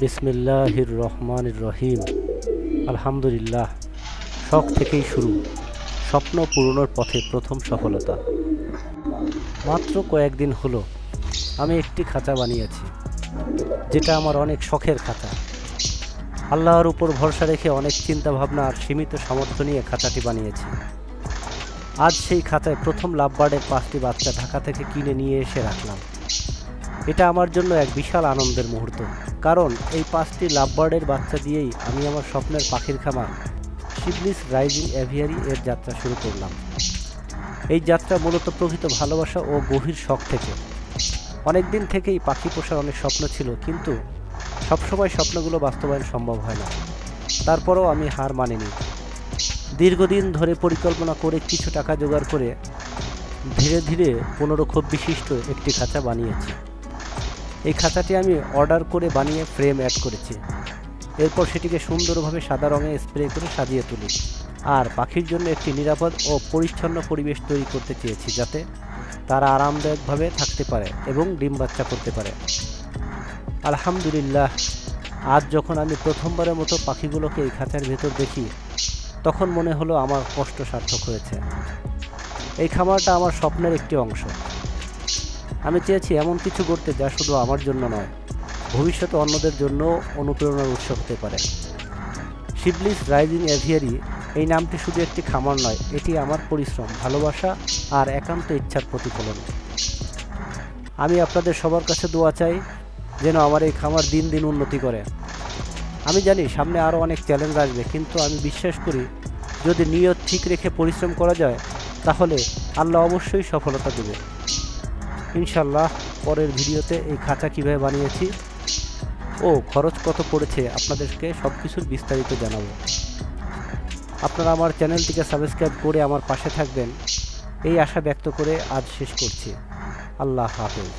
বিসমিল্লাহির রহমানির রহিম আলহামদুলিল্লাহ, শখ থেকেই শুরু, স্বপ্ন পূরণের পথে প্রথম সফলতা। মাত্র কয়েকদিন হলো, আমি একটি খাঁচা বানিয়েছি, যেটা আমার অনেক শখের খাঁচা। আল্লাহর উপর ভরসা রেখে অনেক চিন্তা ভাবনা আর সীমিত সামর্থ্য নিয়ে খাঁচাটি বানিয়েছি। আজ সেই খাঁচায় প্রথম লাভবার্ডের পাঁচটি বাচ্চা ঢাকা থেকে কিনে নিয়ে এসে রাখলাম। এটা আমার জন্য এক বিশাল আনন্দের মুহূর্ত। কারণ এই পাঁচটি লাভবার্ডের বাচ্চা দিয়েই আমি আমার স্বপ্নের পাখির খামার, শিবলিস রাইজিং অ্যাভিয়ারি এর যাত্রা শুরু করলাম। এই যাত্রা মূলত প্রকৃত ভালোবাসা ও গভীর শখ থেকে। অনেক দিন থেকেই পাখি পোষার অনেক স্বপ্ন ছিল, কিন্তু সবসময় স্বপ্নগুলো বাস্তবায়ন সম্ভব হয় না। তারপরেও আমি হার মানিনি। দীর্ঘদিন ধরে পরিকল্পনা করে কিছু টাকা জোগাড় করে ধীরে ধীরে পনেরো খোপ বিশিষ্ট একটি খাঁচা বানিয়েছি। এই খাঁচাটি আমি অর্ডার করে বানিয়ে ফ্রেম অ্যাড করেছি। এরপর সেটিকে সুন্দরভাবে সাদা রঙে স্প্রে করে সাজিয়ে তুলি। আর পাখির জন্য একটি নিরাপদ ও পরিচ্ছন্ন পরিবেশ তৈরি করতে চেয়েছি যাতে তারা আরামদায়কভাবে থাকতে পারে এবং ডিম বাচ্চা করতে পারে। আলহামদুলিল্লাহ, আজ যখন আমি প্রথমবারের মতো পাখিগুলোকে এই খাঁচার ভেতর দেখি, তখন মনে হলো আমার কষ্ট সার্থক হয়েছে। এই খামারটা আমার স্বপ্নের একটি অংশ। আমি চেয়েছি এমন কিছু করতে যা শুধু আমার জন্য নয়, ভবিষ্যতে অন্যদের জন্য অনুপ্রেরণার উৎস হতে পারে। শিবলিস রাইজিং এভিয়ারি, এই নামটি শুধু একটি খামার নয়, এটি আমার পরিশ্রম, ভালোবাসা আর একান্ত ইচ্ছার প্রতিফলন। আমি আপনাদের সবার কাছে দোয়া চাই যেন আমার এই খামার দিন দিন উন্নতি করে। আমি জানি সামনে আরও অনেক চ্যালেঞ্জ আসবে, কিন্তু আমি বিশ্বাস করি যদি নিয়ত ঠিক রেখে পরিশ্রম করা যায়, তাহলে আল্লাহ অবশ্যই সফলতা দেবে। ইনশাল্লাহ পরের ভিডিওতে এই খাঁচা কীভাবে বানিয়েছি ও খরচ কত পড়েছে আপনাদেরকে সব কিছুর বিস্তারিত জানাব। আপনারা আমার চ্যানেলটিকে সাবস্ক্রাইব করে আমার পাশে থাকবেন, এই আশা ব্যক্ত করে আজ শেষ করছি। আল্লাহ হাফেজ।